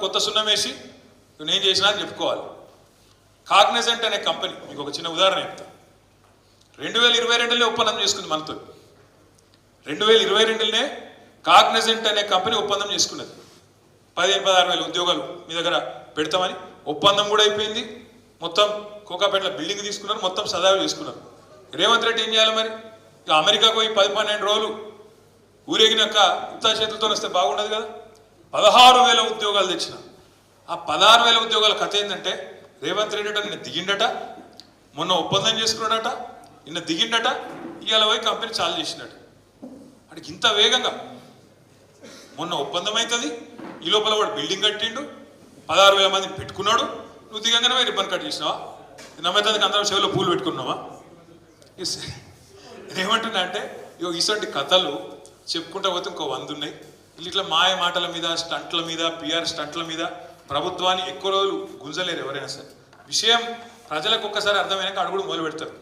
కొత్త సున్నం వేసి నువ్వు నేను చేసినా అని చెప్పుకోవాలి. కాగ్నెజెంట్ అనే కంపెనీ మీకు ఒక చిన్న ఉదాహరణ చెప్తా. రెండు వేల ఇరవై రెండులో ఒప్పందం చేసుకుంది మనతో. రెండు వేల ఇరవై రెండులోనే కాగ్నెజెంట్ అనే కంపెనీ ఒప్పందం చేసుకున్నది. పదిహేను పదహారు వేల ఉద్యోగాలు మీ దగ్గర పెడతామని ఒప్పందం కూడా అయిపోయింది. మొత్తం కోకాపేటలో బిల్డింగ్ తీసుకున్నారు మొత్తం సదాలు చేసుకున్నారు. రేవంత్ రెడ్డి ఏం చేయాలి మరి? ఇక అమెరికాకు పోయి పది పన్నెండు రోజులు ఊరేగినాక ఉత్తా చేతులతో వస్తే బాగుండదు కదా? పదహారు వేల ఉద్యోగాలు తెచ్చిన. ఆ పదహారు వేల ఉద్యోగాల కథ ఏంటంటే రేవంత్ రెడ్డి నిన్న దిగిండట మొన్న ఒప్పందం చేసుకున్నాడట నిన్న దిగిండట ఇవాళ పోయి కంపెనీ చాలు చేసినట్టు అడికి ఇంత వేగంగా. మొన్న ఒప్పందం అవుతుంది ఈ లోపల వాడు బిల్డింగ్ కట్టిండు పదహారు వేల మందిని పెట్టుకున్నాడు నువ్వు దిగంగానే పోయి రిబ్బన్ కట్ చేసినావా? నమ్మేదానికి అందరం చెవిలో పూలు పెట్టుకున్నావా? ఇస్- నేనేమంటున్నా అంటే ఇగో కథలు చెప్పుకుంటా పోతే ఇంకో వంద ఉన్నాయి. ఇట్లా మాయ మాటల మీద స్టంట్ల మీద పిఆర్ స్టంట్ల మీద ప్రభుత్వాన్ని ఎక్కువ రోజులు గుంజలేరు ఎవరైనా సరే. విషయం ప్రజలకు ఒక్కసారి అర్థమైనాక అడుగుడు మొదలు పెడతారు